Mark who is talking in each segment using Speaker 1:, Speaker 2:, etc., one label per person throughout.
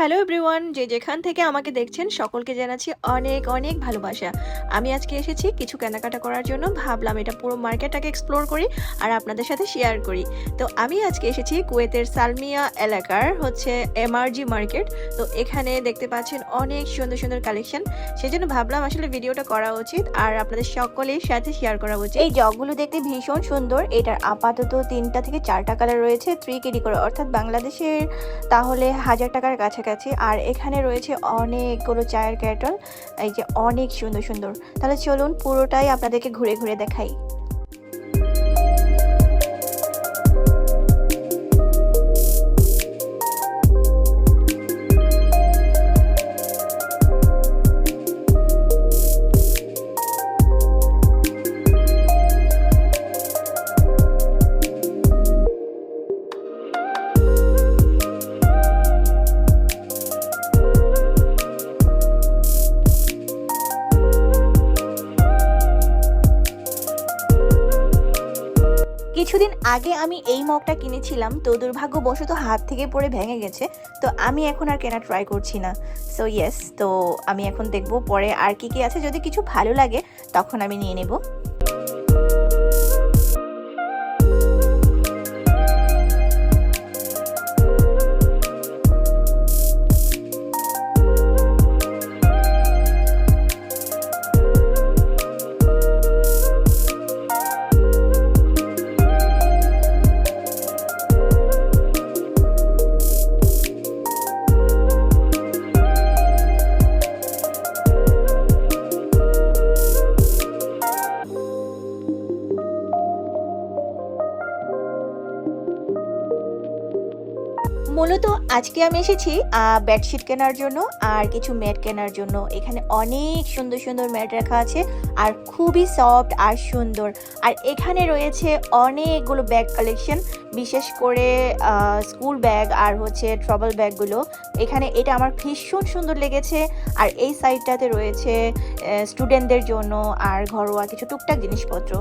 Speaker 1: Hello everyone, যে যেখান থেকে আমাকে দেখছেন সকলকে জানাচ্ছি অনেক অনেক ভালোবাসা। আমি আজকে এসেছি কিছু কেনাকাটা করার জন্য, ভাবলাম এটা পুরো মার্কেটটাকে এক্সপ্লোর করি আর আপনাদের সাথে শেয়ার করি। তো আমি আজকে এসেছি কুয়েতের সালমিয়া এলাকার হচ্ছে এমআরজি মার্কেট তো এখানে দেখতে পাচ্ছেন অনেক সুন্দর সুন্দর কালেকশন সেই জন্য ভাবলাম আসলে ভিডিওটা করা উচিত আর আপনাদের সকলের সাথে শেয়ার করা উচিত। এই জগগুলো দেখতে ভীষণ সুন্দর, এটার আপাতত তিনটা থেকে চারটা কালার রয়েছে থ্রি কেডি করে অর্থাৎ বাংলাদেশের তাহলে হাজার টাকার কাছাকাছি আর এখানে রয়েছে অনেকগুলো চায়ের ক্যাটল এই যে অনেক সুন্দর সুন্দর। তাহলে চলুন পুরোটাই আপনাদেরকে ঘুরে ঘুরে দেখাই। কিছুদিন আগে আমি এই মগটা কিনেছিলাম, তো দুর্ভাগ্যবশত হাত থেকে পড়ে ভেঙে গেছে, তো আমি এখন আর কেনা ট্রাই করছি না। সো ইয়েস তো আমি এখন দেখব পরে আর কি কি আছে। যদি কিছু ভালো লাগে, তখন আমি নিয়ে নেব। মূলত আজকে আমি এসেছি বেডশিট কেনার জন্য আর কিছু ম্যাট কেনার জন্য। এখানে অনেক সুন্দর সুন্দর ম্যাট রাখা আছে আর খুবই সফট আর সুন্দর। আর এখানে রয়েছে অনেকগুলো ব্যাগ কালেকশন বিশেষ করে স্কুল ব্যাগ আর হচ্ছে ট্রাভেল ব্যাগগুলো এখানে এটা আমার ভীষণ সুন্দর লেগেছে। আর এই সাইডটাতে রয়েছে স্টুডেন্টদের জন্য আর ঘরোয়া কিছু টুকটাক জিনিসপত্র।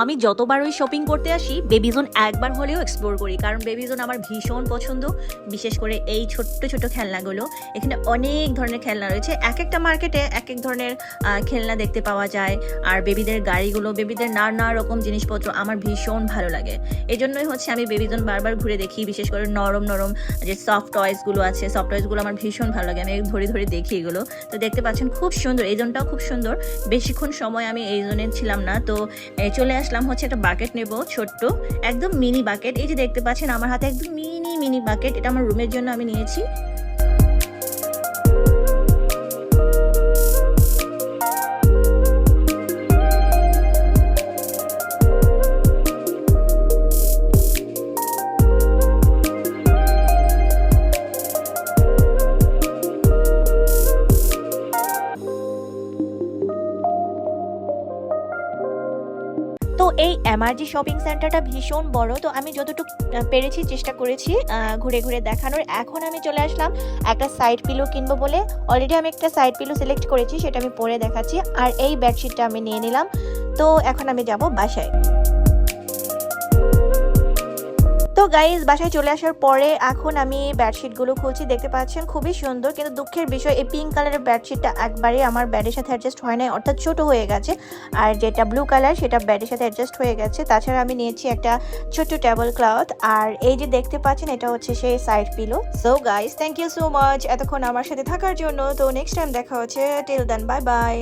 Speaker 2: আমি যতবারই শপিং করতে আসি বেবিজোন একবার হলেও এক্সপ্লোর করি। কারণ বেবিজোন আমার ভীষণ পছন্দ। বিশেষ করে এই ছোট্ট ছোট খেলনাগুলো। এখানে অনেক ধরনের খেলনা রয়েছে। এক একটা মার্কেটে এক এক ধরনের খেলনা দেখতে পাওয়া যায়। আর বেবিদের গাড়িগুলো বেবিদের নানা রকম জিনিসপত্র আমার ভীষণ ভালো লাগে। এই জন্যই হচ্ছে আমি বেবিজোন বারবার ঘুরে দেখি। বিশেষ করে নরম নরম যে সফট টয়েসগুলো আছে সফট টয়েসগুলো আমার ভীষণ ভালো লাগে। আমি ধরে ধরে দেখি এগুলো। তো দেখতে পাচ্ছেন, খুব সুন্দর। এই জোনটাও খুব সুন্দর। বেশিক্ষণ সময় আমি এই জোনে ছিলাম না। তো চলে আসলাম হচ্ছে একটা বাকেট নেব, ছোট্ট, একদম মিনি বাকেট এই যে দেখতে পাচ্ছেন, আমার হাতে একদম মিনি মিনি বাকেট এটা আমার রুমের জন্য আমি নিয়েছি।
Speaker 1: তো এই এমআরজি শপিং সেন্টারটা ভীষণ বড়, তো আমি যতটুকু পেরেছি, চেষ্টা করেছি ঘুরে ঘুরে দেখানোর। এখন আমি চলে আসলাম একটা সাইড পিলো কিনবো বলে। অলরেডি আমি একটা সাইড পিলো সিলেক্ট করেছি, সেটা আমি পরে দেখাচ্ছি। আর এই বেডশিটটা আমি নিয়ে নিলাম। তো এখন আমি যাব বাসায়। গাইজ বাসায় চলে আসার পরে এখন আমি বেডশিটগুলো খুলছি, দেখতে পাচ্ছেন খুবই সুন্দর, কিন্তু দুঃখের বিষয়, এই পিঙ্ক কালারের বেডশিটটা একবারে আমার ব্যাডের সাথে অ্যাডজাস্ট হয় নাই, অর্থাৎ ছোট হয়ে গেছে। আর যেটা ব্লু কালার সেটা ব্যাডের সাথে অ্যাডজাস্ট হয়ে গেছে। তাছাড়া আমি নিয়েছি একটা ছোট্ট টেবল ক্লথ আর এই যে দেখতে পাচ্ছেন, এটা হচ্ছে সেই side pillow so guys thank you so much এতক্ষণ আমার সাথে থাকার জন্য, তো নেক্সট টাইম দেখা হচ্ছে টিল দেন বাই বাই